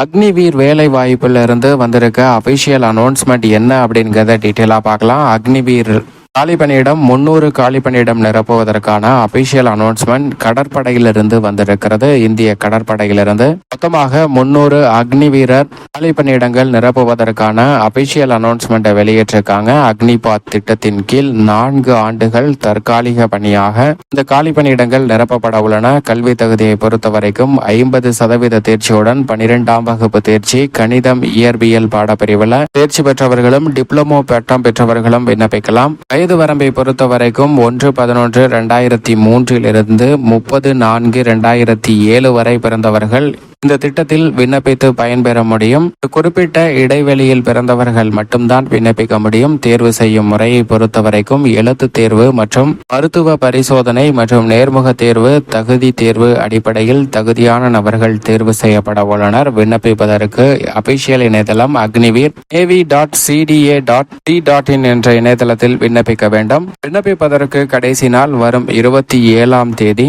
அக்னிவீர் வேலை வாய்ப்புல இருந்து வந்திருக்க அபிஷியல் அனௌன்ஸ்மெண்ட் என்ன அப்படிங்கிறத டீட்டெயிலாக பார்க்கலாம். அக்னிவீர் காலி பணியிடம் முன்னூறு காலி பணியிடம் நிரப்புவதற்கான அபிஷியல் அனௌன்ஸ்மெண்ட் கடற்படையிலிருந்து வந்திருக்கிறது. இந்திய கடற்படையிலிருந்து மொத்தமாக முன்னூறு அக்னி வீரர் காலி பணியிடங்கள் நிரப்புவதற்கான அபிஷியல் அனௌன்ஸ்மெண்ட்டை வெளியிட்டிருக்காங்க. அக்னிபாத் திட்டத்தின் கீழ் நான்கு ஆண்டுகள் தற்காலிக பணியாக இந்த காலி பணியிடங்கள் நிரப்பப்பட உள்ளன. கல்வி தகுதியை பொறுத்த வரைக்கும் ஐம்பது சதவீத தேர்ச்சியுடன் பனிரெண்டாம் வகுப்பு தேர்ச்சி கணிதம் இயற்பியல் பாடப்பிரிவில் தேர்ச்சி பெற்றவர்களும் டிப்ளமோ பட்டம் பெற்றவர்களும் விண்ணப்பிக்கலாம். வயது வரம்பை பொறுத்த வரைக்கும் ஒன்று பதினொன்று ரெண்டாயிரத்தி மூன்றிலிருந்து முப்பது நான்கு ரெண்டாயிரத்தி ஏழு வரை பிறந்தவர்கள். இந்த திட்டத்தில் விண்ணப்பித்து பயன்பெற முடியும். குறிப்பிட்ட இடைவெளியில் பிறந்தவர்கள் மட்டும்தான் விண்ணப்பிக்க முடியும். தேர்வு செய்யும் முறையை பொறுத்தவரைக்கும் எழுத்து தேர்வு மற்றும் மருத்துவ பரிசோதனை மற்றும் நேர்முக தேர்வு தகுதி தேர்வு அடிப்படையில் தகுதியான நபர்கள் தேர்வு செய்யப்பட உள்ளனர். விண்ணப்பிப்பதற்கு அபிஷியல் இணையதளம் Agniveer AV dot CDA dot D dot in என்ற இணையதளத்தில் விண்ணப்பிக்க வேண்டும். விண்ணப்பிப்பதற்கு கடைசி நாள் வரும் இருபத்தி ஏழாம் தேதி.